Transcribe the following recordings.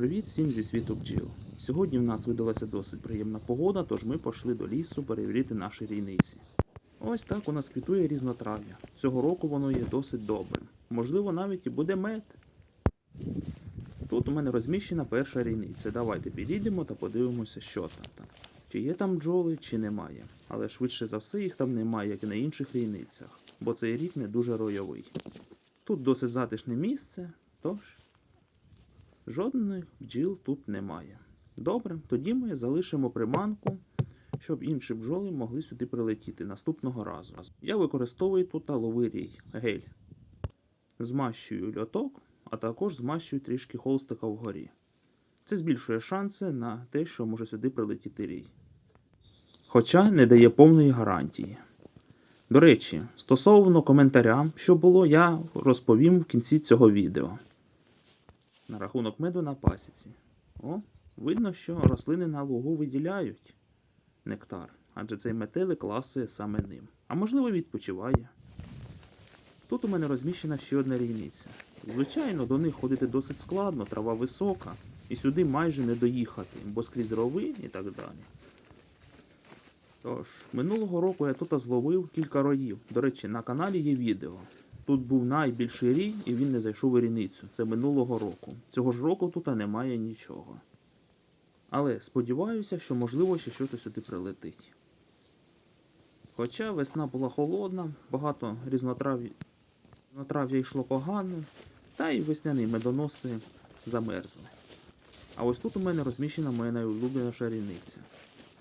Привіт всім зі світу бджіл. Сьогодні в нас видалася досить приємна погода, тож ми пішли до лісу перевірити наші рійниці. Ось так у нас квітує різнотрав'я. Цього року воно є досить добрим. Можливо, навіть і буде мед. Тут у мене розміщена перша рійниця. Давайте підійдемо та подивимося, що там. там. Чи є там бджоли, чи немає. Але швидше за все їх там немає, як і на інших рійницях, бо цей рік не дуже ройовий. Тут досить затишне місце, тож Жодних бджіл тут немає. Добре, тоді ми залишимо приманку, щоб інші бджоли могли сюди прилетіти наступного разу. Я використовую тут ловий рій, гель. Змащую льоток, а також змащую трішки холстика вгорі. Це збільшує шанси на те, що може сюди прилетіти рій. Хоча не дає повної гарантії. До речі, стосовно коментаря, що було, я розповім в кінці цього відео на рахунок меду на пасіці. О, видно, що рослини на лугу виділяють нектар, адже цей метелик ласує саме ним. А можливо, відпочиває. Тут у мене розміщена ще одна рійниця. Звичайно, до них ходити досить складно, трава висока, і сюди майже не доїхати, бо скрізь рови і так далі. Тож, минулого року я тут зловив кілька роїв. До речі, на каналі є відео. Тут був найбільший рій, і він не зайшов у ріницю. Це минулого року. Цього ж року тут немає нічого. Але сподіваюся, що можливо ще щось сюди прилетить. Хоча весна була холодна, багато різнотрав'я йшло погано, та й весняні медоноси замерзли. А ось тут у мене розміщена моя найулюбленіша ріниця.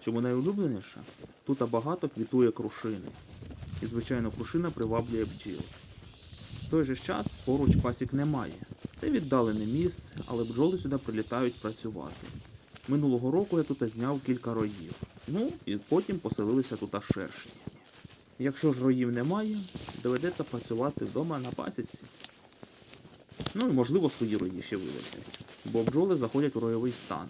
Чому найулюбленіша? Тут багато квітує крушини. І, звичайно, крушина приваблює бджіл. В той же час поруч пасік немає. Це віддалене місце, але бджоли сюди прилітають працювати. Минулого року я тут зняв кілька роїв. Ну і потім поселилися тут шершні. Якщо ж роїв немає, доведеться працювати вдома на пасіці. Ну і можливо свої рої ще вилетять, бо бджоли заходять у ройовий стан.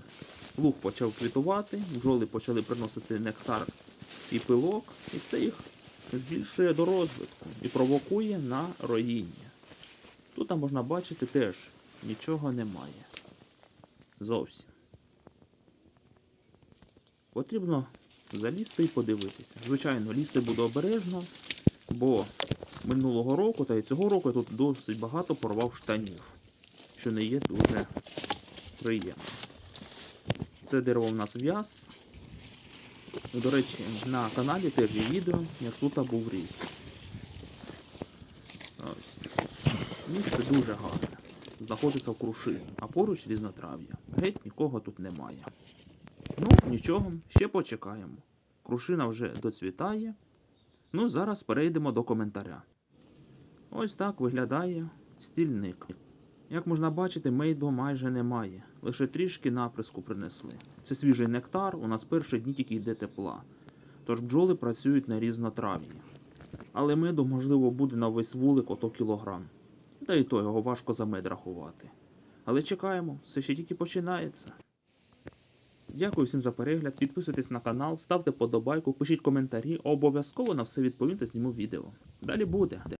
Луг почав квітувати, бджоли почали приносити нектар і пилок, і це їх збільшує до розвитку і провокує на роїння. Тут можна бачити теж нічого немає. Зовсім. Потрібно залізти і подивитися. Звичайно, лізти буду обережно, бо минулого року та й цього року я тут досить багато порвав штанів, що не є дуже приємно. Це дерево в нас в'яз. До речі, на каналі теж є відео, як тут був рік. Ось. Місце дуже гарне. Знаходиться в крушині, а поруч різнотрав'я. Геть нікого тут немає. Ну, нічого, ще почекаємо. Крушина вже доцвітає. Ну, зараз перейдемо до коментаря. Ось так виглядає стільник. Як можна бачити, мейду майже немає, лише трішки наприску принесли. Це свіжий нектар, у нас перші дні тільки йде тепла. Тож бджоли працюють на різнотрав'ї. Але меду, можливо, буде на весь вулик ото кілограм. Та й то його важко за мед рахувати. Але чекаємо, все ще тільки починається. Дякую всім за перегляд, підписуйтесь на канал, ставте подобайку, пишіть коментарі, обов'язково на все відповім та зніму відео. Далі буде.